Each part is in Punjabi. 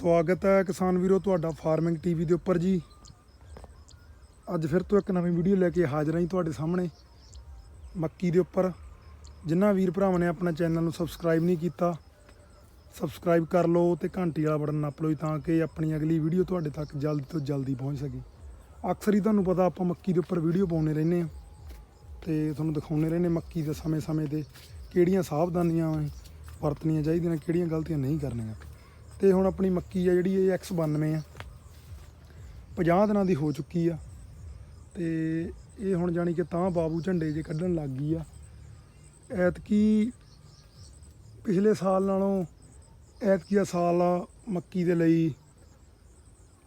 ਸਵਾਗਤ ਹੈ ਕਿਸਾਨ ਵੀਰੋ ਤੁਹਾਡਾ ਫਾਰਮਿੰਗ ਟੀਵੀ ਦੇ ਉੱਪਰ ਜੀ। ਅੱਜ ਫਿਰ ਤੋਂ ਇੱਕ ਨਵੀਂ ਵੀਡੀਓ ਲੈ ਕੇ ਹਾਜ਼ਰ ਹਾਂ ਜੀ ਤੁਹਾਡੇ ਸਾਹਮਣੇ, ਮੱਕੀ ਦੇ ਉੱਪਰ। ਜਿਨ੍ਹਾਂ ਵੀਰ ਭਰਾਵਾਂ ਨੇ ਆਪਣਾ ਚੈਨਲ ਨੂੰ ਸਬਸਕ੍ਰਾਈਬ ਨਹੀਂ ਕੀਤਾ ਸਬਸਕ੍ਰਾਈਬ ਕਰ ਲਓ ਤੇ ਘੰਟੀ ਵਾਲਾ ਬਟਨ ਨੱਪ ਲਓ ਜੀ ਤਾਂ ਕਿ ਆਪਣੀ ਅਗਲੀ ਵੀਡੀਓ ਤੁਹਾਡੇ ਤੱਕ ਜਲਦੀ ਤੋਂ ਜਲਦੀ ਪਹੁੰਚ ਸਕੇ। ਅਕਸਰ ਹੀ ਤੁਹਾਨੂੰ ਪਤਾ ਆਪਾਂ ਮੱਕੀ ਦੇ ਉੱਪਰ ਵੀਡੀਓ ਪਾਉਂਦੇ ਰਹਿੰਦੇ ਹਾਂ ਤੇ ਤੁਹਾਨੂੰ ਦਿਖਾਉਂਦੇ ਰਹਿੰਦੇ ਮੱਕੀ ਦੇ ਸਮੇਂ-ਸਮੇਂ ਤੇ ਕਿਹੜੀਆਂ ਸਾਵਧਾਨੀਆਂ ਵਰਤਣੀਆਂ ਚਾਹੀਦੀਆਂ ਨੇ, ਕਿਹੜੀਆਂ ਗਲਤੀਆਂ ਨਹੀਂ ਕਰਨੀਆਂ। ਤੇ ਹੁਣ ਆਪਣੀ ਮੱਕੀ ਆ ਜਿਹੜੀ, ਇਹ X92 ਆ। 50 ਦਿਨਾਂ ਦੀ ਹੋ ਚੁੱਕੀ ਆ। ਤੇ ਇਹ ਹੁਣ ਜਾਣੀ ਕਿ ਤਾਂ ਬਾਬੂ ਝੰਡੇ ਜੇ ਕੱਢਣ ਲੱਗ ਗਈ ਆ। ਐਤਕੀ ਪਿਛਲੇ ਸਾਲ ਨਾਲੋਂ ਐਤਕੀ ਦਾ ਸਾਲ ਮੱਕੀ ਦੇ ਲਈ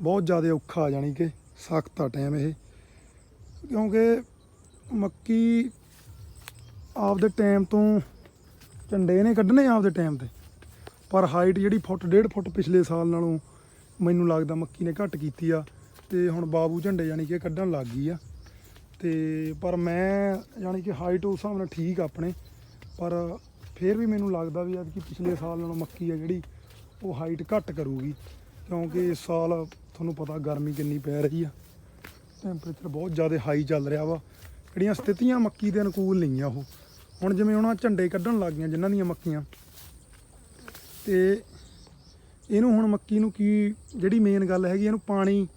ਬਹੁਤ ਜ਼ਿਆਦਾ ਔਖਾ ਜਾਣੀ ਕਿ ਸਖਤ ਆ ਟਾਈਮ ਇਹ। ਕਿਉਂਕਿ ਮੱਕੀ ਆਪਦੇ ਟਾਈਮ ਤੋਂ ਝੰਡੇ ਨੇ ਕੱਢਣੇ ਆਪਦੇ ਟਾਈਮ ਤੇ। ਪਰ ਹਾਈਟ ਜਿਹੜੀ ਫੁੱਟ, ਡੇਢ ਫੁੱਟ ਪਿਛਲੇ ਸਾਲ ਨਾਲੋਂ ਮੈਨੂੰ ਲੱਗਦਾ ਮੱਕੀ ਨੇ ਘੱਟ ਕੀਤੀ ਆ ਤੇ ਹੁਣ ਬਾਬੂ ਝੰਡੇ ਯਾਨੀ ਕਿ ਕੱਢਣ ਲੱਗ ਗਈ ਆ। ਤੇ ਪਰ ਮੈਂ ਯਾਨੀ ਕਿ ਹਾਈਟ ਉਸ ਹਿਸਾਬ ਨਾਲ ਠੀਕ ਆਪਣੇ, ਪਰ ਫਿਰ ਵੀ ਮੈਨੂੰ ਲੱਗਦਾ ਵੀ ਅੱਜ ਕਿ ਪਿਛਲੇ ਸਾਲ ਨਾਲੋਂ ਮੱਕੀ ਆ ਜਿਹੜੀ, ਉਹ ਹਾਈਟ ਘੱਟ ਕਰੂਗੀ। ਕਿਉਂਕਿ ਇਸ ਸਾਲ ਤੁਹਾਨੂੰ ਪਤਾ ਗਰਮੀ ਕਿੰਨੀ ਪੈ ਰਹੀ ਆ। ਟੈਂਪਰੇਚਰ ਬਹੁਤ ਜ਼ਿਆਦਾ ਹਾਈ ਚੱਲ ਰਿਹਾ ਵਾ। ਜਿਹੜੀਆਂ ਸਥਿਤੀਆਂ ਮੱਕੀ ਦੇ ਅਨੁਕੂਲ ਨਹੀਂ ਆ ਉਹ। ਹੁਣ ਜਿਵੇਂ ਉਹਨਾਂ ਝੰਡੇ ਕੱਢਣ ਲੱਗ ਗਈਆਂ ਜਿਨ੍ਹਾਂ ਦੀਆਂ ਮੱਕੀਆਂ ਤੇ ਇਹਨੂੰ ਹੁਣ ਮੱਕੀ ਨੂੰ ਕੀ, ਜਿਹੜੀ ਮੇਨ ਗੱਲ ਹੈਗੀ ਇਹਨੂੰ ਪਾਣੀ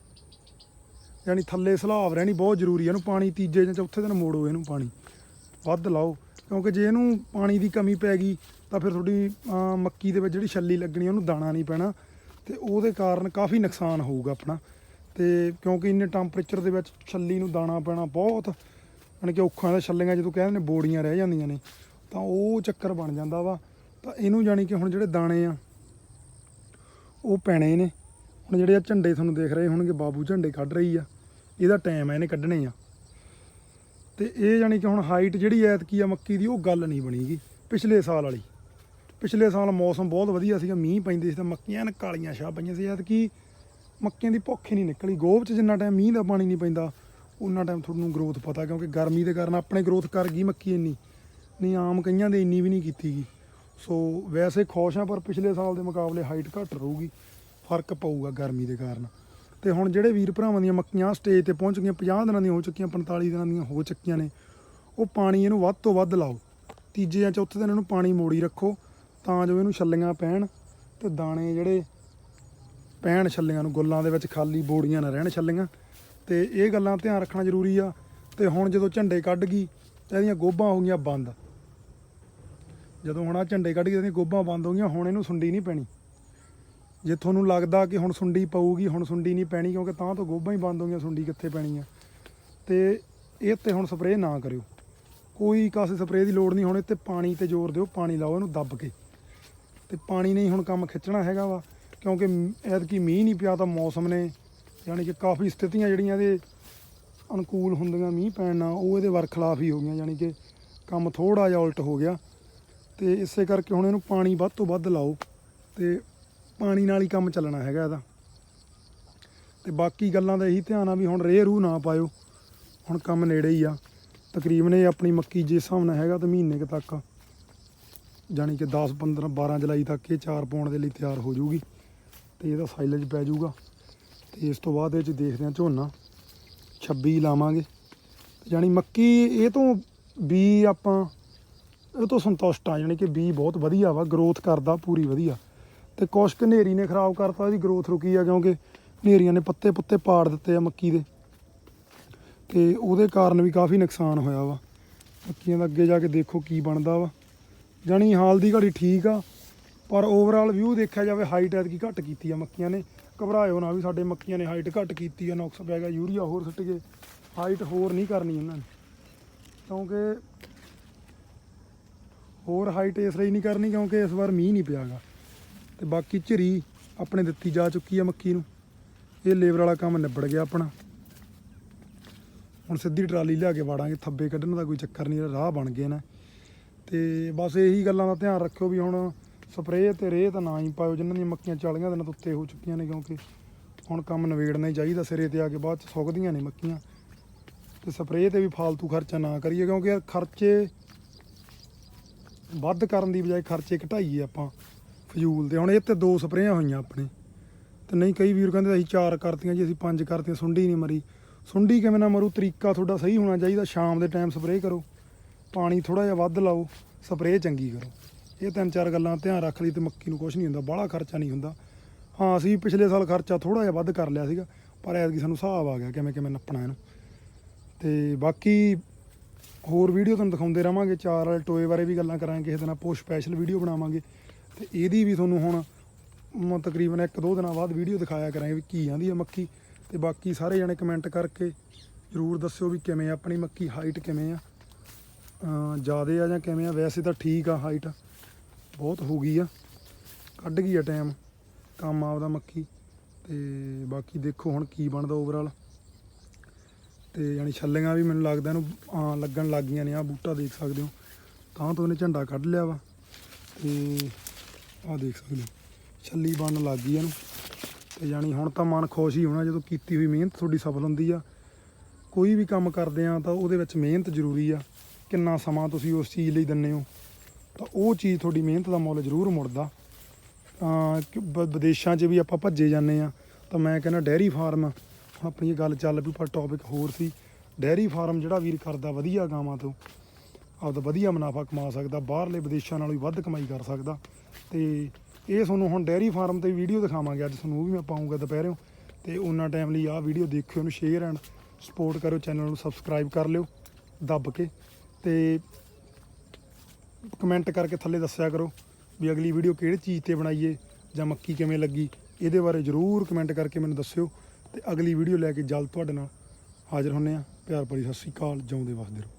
ਯਾਨੀ ਥੱਲੇ ਸਲਾਬ ਰਹਿਣੀ ਬਹੁਤ ਜ਼ਰੂਰੀ ਹੈ ਇਹਨੂੰ ਪਾਣੀ ਤੀਜੇ ਜਾਂ ਚੌਥੇ ਦਿਨ ਮੋੜੋ ਇਹਨੂੰ ਪਾਣੀ। ਵੱਧ ਲਾਓ, ਕਿਉਂਕਿ ਜੇ ਇਹਨੂੰ ਪਾਣੀ ਦੀ ਕਮੀ ਪੈ ਗਈ, ਤਾਂ ਫਿਰ ਤੁਹਾਡੀ ਮੱਕੀ ਦੇ ਵਿੱਚ ਜਿਹੜੀ ਛੱਲੀ ਲੱਗਣੀ ਉਹਨੂੰ ਦਾਣਾ ਨਹੀਂ ਪੈਣਾ ਤੇ ਉਹਦੇ ਕਾਰਨ ਕਾਫੀ ਨੁਕਸਾਨ ਹੋਊਗਾ ਆਪਣਾ। ਤੇ ਕਿਉਂਕਿ ਇੰਨੇ ਟੈਂਪਰੇਚਰ ਦੇ ਵਿੱਚ ਛੱਲੀ ਨੂੰ ਦਾਣਾ ਪੈਣਾ ਬਹੁਤ, ਯਾਨੀ ਕਿ ਔਖਾ ਦਾ ਛੱਲੀਆਂ ਜਦੋਂ ਕਹਿੰਦੇ ਨੇ ਬੋੜੀਆਂ ਰਹਿ ਜਾਂਦੀਆਂ ਨੇ, ਤਾਂ ਉਹ ਚੱਕਰ ਬਣ ਜਾਂਦਾ ਵਾ। ਤਾਂ ਇਹਨੂੰ ਜਾਣੀ ਕਿ ਹੁਣ ਜਿਹੜੇ ਦਾਣੇ ਆ, ਉਹ ਪੈਣੇ ਨੇ। ਹੁਣ ਜਿਹੜੇ ਆ ਝੰਡੇ ਤੁਹਾਨੂੰ ਦੇਖ ਰਹੇ ਹੋਣਗੇ, ਬਾਬੂ ਝੰਡੇ ਕੱਢ ਰਹੀ ਆ। ਇਹਦਾ ਟਾਈਮ ਆ, ਇਹਨੇ ਕੱਢਣੇ ਆ। ਤੇ ਇਹ ਜਾਣੀ ਕਿ ਹੁਣ ਹਾਈਟ ਜਿਹੜੀ ਐਤਕੀ ਆ ਮੱਕੀ ਦੀ, ਉਹ ਗੱਲ ਨਹੀਂ ਬਣੀਗੀ। ਪਿਛਲੇ ਸਾਲ ਵਾਲੀ। ਪਿਛਲੇ ਸਾਲ ਮੌਸਮ ਬਹੁਤ ਵਧੀਆ ਸੀਗਾ, ਮੀਂਹ ਪੈਂਦੇ ਸੀ ਤਾਂ ਮੱਕੀਆਂ ਐਨ ਕਾਲੀਆਂ ਛਾ ਪਈਆਂ ਸੀ। ਐਤਕੀ ਮੱਕੀਆਂ ਦੀ ਭੁੱਖ ਹੀ ਨਹੀਂ ਨਿਕਲੀ। ਗੋਭ 'ਚ ਜਿੰਨਾ ਟਾਈਮ ਮੀਂਹ ਦਾ ਪਾਣੀ ਨਹੀਂ ਪੈਂਦਾ ਉਹਨਾਂ ਟਾਈਮ ਤੁਹਾਨੂੰ ਗਰੋਥ ਪਤਾ, ਕਿਉਂਕਿ ਗਰਮੀ ਦੇ ਕਾਰਨ ਆਪਣੇ ਗਰੋਥ ਕਰ ਗਈ ਮੱਕੀ ਇੰਨੀ। ਨਹੀਂ, ਆਮ ਕਈਆਂ ਦੇ ਇੰਨੀ ਵੀ ਨਹੀਂ ਕੀਤੀਗੀ ਸੋ ਵੈਸੇ ਖੁਸ਼ ਆ ਪਰ ਪਿਛਲੇ ਸਾਲ ਦੇ ਮੁਕਾਬਲੇ ਹਾਈਟ ਘੱਟ ਰਹੂਗੀ। ਫ਼ਰਕ ਪਊਗਾ ਗਰਮੀ ਦੇ ਕਾਰਨ। ਤੇ ਹੁਣ ਜਿਹੜੇ ਵੀਰ ਭਰਾਵਾਂ ਦੀਆਂ ਮੱਕੀਆਂ ਸਟੇਜ ਤੇ ਪਹੁੰਚ ਗਈਆਂ 50 ਦਿਨਾਂ ਦੀਆਂ ਹੋ ਚੁੱਕੀਆਂ 45 ਦਿਨਾਂ ਦੀਆਂ ਹੋ ਚੁੱਕੀਆਂ ਨੇ, ਉਹ ਪਾਣੀ ਇਹਨੂੰ ਵੱਧ ਤੋਂ ਵੱਧ ਲਾਓ। ਤੀਜੇ ਜਾਂ ਚੌਥੇ ਦਿਨ ਇਹਨੂੰ ਪਾਣੀ ਮੋੜੀ ਰੱਖੋ, ਤਾਂ ਜੋ ਇਹਨੂੰ ਛੱਲੀਆਂ ਪੈਣ ਤੇ ਦਾਣੇ ਜਿਹੜੇ ਪੈਣ ਛੱਲੀਆਂ ਨੂੰ, ਗੁੱਲਾਂ ਦੇ ਵਿੱਚ ਖਾਲੀ ਬੋੜੀਆਂ ਨਾ ਰਹਿਣ ਛੱਲੀਆਂ। ਤੇ ਇਹ ਗੱਲਾਂ ਧਿਆਨ ਰੱਖਣਾ ਜ਼ਰੂਰੀ ਆ। ਤੇ ਹੁਣ ਜਦੋਂ ਝੰਡੇ ਕੱਢ ਗਈ, ਤੇ ਇਹਦੀਆਂ ਗੋਭਾਂ ਹੋ ਗਈਆਂ ਬੰਦ। ਜਦੋਂ ਹੁਣ ਆ ਝੰਡੇ ਕੱਢ ਕੇ ਇਹਦੀਆਂ ਗੋਭਾਂ ਬੰਦ ਹੋ ਗਈਆਂ, ਹੁਣ ਇਹਨੂੰ ਸੁੰਡੀ ਨਹੀਂ ਪੈਣੀ। ਜੇ ਤੁਹਾਨੂੰ ਲੱਗਦਾ ਕਿ ਹੁਣ ਸੁੰਡੀ ਪਊਗੀ, ਹੁਣ ਸੁੰਡੀ ਨਹੀਂ ਪੈਣੀ, ਕਿਉਂਕਿ ਤਾਂ ਤੋਂ ਗੋਭਾਂ ਹੀ ਬੰਦ ਹੋ ਗਈਆਂ ਸੁੰਡੀ ਕਿੱਥੇ ਪੈਣੀ ਆ ਤੇ ਇਹ ਤੇ ਹੁਣ ਸਪਰੇਅ ਨਾ ਕਰਿਓ। ਕੋਈ ਕਾਸੇ ਸਪਰੇਅ ਦੀ ਲੋੜ ਨਹੀਂ, ਹੁਣ ਇਹ ਪਾਣੀ ਤੇ ਜ਼ੋਰ ਦਿਓ, ਪਾਣੀ ਲਾਓ ਇਹਨੂੰ ਦੱਬ ਕੇ। ਤੇ ਪਾਣੀ ਨਹੀਂ ਹੁਣ ਕੰਮ ਖਿੱਚਣਾ ਹੈਗਾ ਵਾ, ਕਿਉਂਕਿ ਐਤਕੀ ਮੀਂਹ ਨਹੀਂ ਪਿਆ ਤਾਂ ਮੌਸਮ ਨੇ, ਯਾਨੀ ਕਿ ਕਾਫੀ ਸਥਿਤੀਆਂ ਜਿਹੜੀਆਂ ਇਹਦੇ ਅਨੁਕੂਲ ਹੁੰਦੀਆਂ ਮੀਂਹ ਪੈਣ ਨਾਲ, ਉਹ ਇਹਦੇ ਵਰਖਲਾਫ ਹੀ ਹੋ ਗਈਆਂ, ਯਾਨੀ ਕਿ ਕੰਮ ਥੋੜਾ ਜਿਹਾ ਉਲਟ ਹੋ ਗਿਆ। ਤੇ ਇਸੇ ਕਰਕੇ ਹੁਣ ਇਹਨੂੰ ਪਾਣੀ ਵੱਧ ਤੋਂ ਵੱਧ ਲਾਓ ਤੇ ਪਾਣੀ ਨਾਲ ਹੀ ਕੰਮ ਚੱਲਣਾ ਹੈਗਾ ਇਹਦਾ। ਤੇ ਬਾਕੀ ਗੱਲਾਂ ਦਾ ਇਹੀ ਧਿਆਨ ਆ ਵੀ ਹੁਣ ਰੇਹ ਰੂ ਨਾ ਪਾਇਓ। ਹੁਣ ਕੰਮ ਨੇੜੇ ਹੀ ਆ। ਤਕਰੀਬਨ ਇਹ ਆਪਣੀ ਮੱਕੀ ਜਿਸ ਹਿਸਾਬ ਨਾਲ ਹੈਗਾ ਤਾਂ ਮਹੀਨੇ ਕੁ ਤੱਕ ਜਾਣੀ ਕਿ 10 15 12 ਜੁਲਾਈ ਤੱਕ ਇਹ ਚਾਰ ਪਾਉਣ ਦੇ ਲਈ ਤਿਆਰ ਹੋ ਜੂਗੀ ਤੇ ਇਹਦਾ ਸਾਈਲੇਜ ਪੈ ਜਾਊਗਾ। ਤੇ ਇਸ ਤੋਂ ਬਾਅਦ ਇਹ ਚ ਦੇਖਦੇ ਹਾਂ ਝੋਨਾ। 26 ਲਾਵਾਂਗੇ। ਤੇ ਜਾਣੀ ਮੱਕੀ ਇਹ ਤੋਂ ਵੀ ਆਪਾਂ ਇਹ ਤੋਂ ਸੰਤੁਸ਼ਟ ਆ ਜਾਣੀ ਕਿ ਬੀ ਬਹੁਤ ਵਧੀਆ ਵਾ ਗਰੋਥ ਕਰਦਾ ਪੂਰੀ ਵਧੀਆ। ਤੇ ਕੁਛ ਕੁ ਹਨੇਰੀ ਨੇ ਖਰਾਬ ਕਰਤਾ, ਇਹਦੀ ਗਰੋਥ ਰੁਕੀ ਆ ਕਿਉਂਕਿ ਹਨੇਰੀਆਂ ਨੇ ਪੱਤੇ ਪੁੱਤੇ ਪਾੜ ਦਿੱਤੇ ਆ ਮੱਕੀ ਦੇ। ਤੇ ਉਹਦੇ ਕਾਰਨ ਵੀ ਕਾਫੀ ਨੁਕਸਾਨ ਹੋਇਆ ਵਾ। ਮੱਕੀਆਂ ਦਾ ਅੱਗੇ ਜਾ ਕੇ ਦੇਖੋ ਕੀ ਬਣਦਾ ਵਾ। ਜਾਣੀ ਹਾਲ ਦੀ ਘੜੀ ਠੀਕ ਆ, ਪਰ ਓਵਰਆਲ ਵਿਊ ਦੇਖਿਆ ਜਾਵੇ ਹਾਈਟ ਐਤਕੀ ਘੱਟ ਕੀਤੀ ਆ ਮੱਕੀਆਂ ਨੇ। ਘਬਰਾਇਓ ਨਾ ਵੀ ਸਾਡੇ ਮੱਕੀਆਂ ਨੇ ਹਾਈਟ ਘੱਟ ਕੀਤੀ ਆ, ਨੁਕਸ ਪੈ ਗਿਆ, ਯੂਰੀਆ ਹੋਰ ਸੁੱਟ ਗਏ। ਹਾਈਟ ਹੋਰ ਨਹੀਂ ਕਰਨੀ ਇਹਨਾਂ ਨੇ। ਕਿਉਂਕਿ ਹੋਰ ਹਾਈਟ ਇਸ ਲਈ ਨਹੀਂ ਕਰਨੀ ਕਿਉਂਕਿ ਇਸ ਵਾਰ ਮੀਂਹ ਨਹੀਂ ਪਿਆਗਾ। ਤੇ ਬਾਕੀ ਝਰੀ ਆਪਣੇ ਦਿੱਤੀ ਜਾ ਚੁੱਕੀ ਆ ਮੱਕੀ ਨੂੰ। ਇਹ ਲੇਬਰ ਵਾਲਾ ਕੰਮ ਨਿਬੜ ਗਿਆ ਆਪਣਾ। ਹੁਣ ਸਿੱਧੀ ਟਰਾਲੀ ਲਿਆ ਕੇ ਵਾੜਾਂਗੇ, ਥੱਬੇ ਕੱਢਣ ਦਾ ਕੋਈ ਚੱਕਰ ਨਹੀਂ ਰਾਹ ਬਣ ਗਏ ਨਾ। ਤੇ ਬਸ ਇਹੀ ਗੱਲਾਂ ਦਾ ਧਿਆਨ ਰੱਖਿਓ ਵੀ ਹੁਣ ਸਪਰੇਅ ਤੇ ਰੇਹ ਤਾਂ ਨਾ ਹੀ ਪਾਇਓ ਜਿਨ੍ਹਾਂ ਦੀਆਂ ਮੱਕੀਆਂ 40 ਦਿਨਾਂ ਤੋਂ ਉੱਤੇ ਹੋ ਚੁੱਕੀਆਂ ਨੇ ਕਿਉਂਕਿ ਹੁਣ ਕੰਮ ਨਵੇੜਨਾ ਹੀ ਚਾਹੀਦਾ ਸਿਰੇ ਤੇ ਆ ਕੇ, ਬਾਅਦ ਚ ਸੁੱਕਦੀਆਂ ਨੇ ਮੱਕੀਆਂ। ਤੇ ਸਪਰੇਅ ਤੇ ਵੀ ਫਾਲਤੂ ਖਰਚਾ ਨਾ ਕਰੀਏ ਕਿਉਂਕਿ ਖਰਚੇ ਵੱਧ ਕਰਨ ਦੀ ਬਜਾਏ ਖਰਚੇ ਘਟਾਈਏ ਆਪਾਂ ਫਜ਼ੂਲ ਦੇ। ਹੁਣ ਇਹ ਤੇ ਦੋ ਸਪਰੇਆਂ ਹੋਈਆਂ ਆਪਣੇ। ਤੇ ਨਹੀਂ, ਕਈ ਵੀਰ ਕਹਿੰਦੇ ਅਸੀਂ ਚਾਰ ਕਰਤੀਆਂ ਜੀ, ਅਸੀਂ ਪੰਜ ਕਰਤੀਆਂ, ਸੁੰਡੀ ਨਹੀਂ ਮਰੀ। ਸੁੰਡੀ ਕਿਵੇਂ ਨਾ ਮਰੂ, ਤਰੀਕਾ ਤੁਹਾਡਾ ਸਹੀ ਹੋਣਾ ਚਾਹੀਦਾ। ਸ਼ਾਮ ਦੇ ਟਾਈਮ ਸਪਰੇਅ ਕਰੋ। ਪਾਣੀ ਥੋੜਾ ਜਿਹਾ ਵੱਧ ਲਾਓ ਸਪਰੇਅ ਚੰਗੀ ਕਰੋ। ਇਹ ਤਿੰਨ ਚਾਰ ਗੱਲਾਂ ਧਿਆਨ ਰੱਖ ਲਈ ਤੇ ਮੱਕੀ ਨੂੰ ਕੁਝ ਨਹੀਂ ਹੁੰਦਾ, ਬਾਹਲਾ ਖਰਚਾ ਨਹੀਂ ਹੁੰਦਾ। ਹਾਂ, ਅਸੀਂ ਪਿਛਲੇ ਸਾਲ ਖਰਚਾ ਥੋੜਾ ਜਿਹਾ ਵੱਧ ਕਰ ਲਿਆ ਸੀਗਾ, ਪਰ ਐਤਕੀ ਸਾਨੂੰ ਹਿਸਾਬ ਆ ਗਿਆ ਕਿਵੇਂ ਕਿਵੇਂ ਨੱਪਣਾ ਇਹਨੂੰ। ਤੇ ਬਾਕੀ ਹੋਰ ਵੀਡੀਓ ਤੁਹਾਨੂੰ ਦਿਖਾਉਂਦੇ ਰਵਾਂਗੇ, ਚਾਰ ਵਾਲੇ ਟੋਏ ਬਾਰੇ ਵੀ ਗੱਲਾਂ ਕਰਾਂਗੇ, ਕਿਸੇ ਦਿਨ ਆਪੋ ਸਪੈਸ਼ਲ ਵੀਡੀਓ ਬਣਾਵਾਂਗੇ। ਤੇ ਇਹਦੀ ਵੀ ਤੁਹਾਨੂੰ ਹੁਣ ਤਕਰੀਬਨ ਇੱਕ ਦੋ ਦਿਨਾਂ ਬਾਅਦ ਵੀਡੀਓ ਦਿਖਾਇਆ ਕਰਾਂਗੇ ਵੀ ਕੀ ਆਂਦੀ ਹੈ ਮੱਕੀ। ਤੇ ਬਾਕੀ ਸਾਰੇ ਜਣੇ ਕਮੈਂਟ ਕਰਕੇ ਜਰੂਰ ਦੱਸਿਓ ਵੀ ਕਿਵੇਂ ਆਪਣੀ ਮੱਕੀ ਹਾਈਟ ਕਿਵੇਂ ਆ। ਅਮ ਜ਼ਿਆਦੇ ਆ ਜਾਂ ਕਿਵੇਂ ਆ? ਵੈਸੇ ਤਾਂ ਠੀਕ ਆ ਹਾਈਟ ਬਹੁਤ ਹੋ ਗਈ ਆ। ਕੱਢ ਗਈ ਆ ਟਾਈਮ ਕੰਮ ਆਪਦਾ ਮੱਕੀ। ਤੇ ਬਾਕੀ ਦੇਖੋ ਹੁਣ ਕੀ ਬਣਦਾ ਓਵਰਆਲ ਤੇ ਯਾਨੀ ਛੱਲੀਆਂ ਵੀ ਮੈਨੂੰ ਲੱਗਦਾ ਇਹਨੂੰ ਆ ਲੱਗਣ ਲੱਗ ਗਈਆਂ ਨੇ ਆ ਬੂਟਾ ਦੇਖ ਸਕਦੇ ਹੋ। ਤਾਂ ਤੋਂ ਇਹਨੇ ਝੰਡਾ ਕੱਢ ਲਿਆ ਵਾ। ਤੇ ਆ ਦੇਖ ਸਕਦੇ ਹੋ, ਛੱਲੀ ਬਣਨ ਲੱਗ ਗਈ ਇਹਨੂੰ। ਤੇ ਯਾਨੀ ਹੁਣ ਤਾਂ ਮਨ ਖੁਸ਼ ਹੀ ਹੋਣਾ ਜਦੋਂ ਕੀਤੀ ਹੋਈ ਮਿਹਨਤ ਤੁਹਾਡੀ ਸਫਲ ਹੁੰਦੀ ਆ। ਕੋਈ ਵੀ ਕੰਮ ਕਰਦੇ ਆ ਤਾਂ ਉਹਦੇ ਵਿੱਚ ਮਿਹਨਤ ਜ਼ਰੂਰੀ ਆ। ਕਿੰਨਾ ਸਮਾਂ ਤੁਸੀਂ ਉਸ ਚੀਜ਼ ਲਈ ਦਿੰਦੇ ਹੋ, ਤਾਂ ਉਹ ਚੀਜ਼ ਤੁਹਾਡੀ ਮਿਹਨਤ ਦਾ ਮੁੱਲ ਜ਼ਰੂਰ ਮੁੜਦਾ। ਤਾਂ ਕਿ ਬ- ਵਿਦੇਸ਼ਾਂ 'ਚ ਵੀ ਆਪਾਂ ਭੱਜੇ ਜਾਂਦੇ ਆ। ਤਾਂ ਮੈਂ ਕਹਿੰਦਾ ਡੈਰੀ ਫਾਰਮ ਆਪਣੀ ਇਹ ਗੱਲ ਚੱਲ ਪਈ, ਪਰ ਟੌਪਿਕ ਹੋਰ ਸੀ। ਡੈਰੀ ਫਾਰਮ ਜਿਹੜਾ ਵੀਰ ਕਰਦਾ, ਵਧੀਆ ਗਾਵਾਂ ਤੋਂ। ਆਪਦਾ ਵਧੀਆ ਮੁਨਾਫਾ ਕਮਾ ਸਕਦਾ, ਬਾਹਰਲੇ ਵਿਦੇਸ਼ਾਂ ਨਾਲੋਂ ਵੀ ਵੱਧ ਕਮਾਈ ਕਰ ਸਕਦਾ। ਤੇ ਇਹ ਤੁਹਾਨੂੰ ਹੁਣ ਡੈਰੀ ਫਾਰਮ ਤੇ ਵੀਡੀਓ ਦਿਖਾਵਾਂਗੇ। ਅੱਜ ਤੁਹਾਨੂੰ ਉਹ ਵੀ ਮੈਂ ਪਾਉਂਗਾ ਦੁਪਹਿਰੋਂ। ਤੇ ਉਹਨਾਂ ਟਾਈਮ ਲਈ ਆਹ ਵੀਡੀਓ ਦੇਖਿਓ ਉਹਨੂੰ ਸ਼ੇਅਰ ਐਂਡ ਸਪੋਰਟ ਕਰੋ ਚੈਨਲ ਨੂੰ ਸਬਸਕ੍ਰਾਈਬ ਕਰ ਲਿਓ, ਦੱਬ ਕੇ। ਤੇ ਕਮੈਂਟ ਕਰਕੇ ਥੱਲੇ ਦੱਸਿਆ ਕਰੋ ਵੀ ਅਗਲੀ ਵੀਡੀਓ ਕਿਹੜੀ ਚੀਜ਼ ਤੇ ਬਣਾਈਏ ਜਾਂ ਮੱਕੀ ਕਿਵੇਂ ਲੱਗੀ। ਇਹਦੇ ਬਾਰੇ ਜਰੂਰ ਕਮੈਂਟ ਕਰਕੇ ਮੈਨੂੰ ਦੱਸਿਓ। ਤੇ ਅਗਲੀ ਵੀਡੀਓ ਲੈ ਕੇ ਜਲਦ ਤੁਹਾਡੇ ਨਾਲ ਹਾਜ਼ਰ ਹੁੰਨੇ ਆ। ਪਿਆਰ ਭਰੀ ਸਤਿ ਸ਼੍ਰੀ ਅਕਾਲ, ਜਿਉਂਦੇ ਵਸਦੇ ਰਹੋ।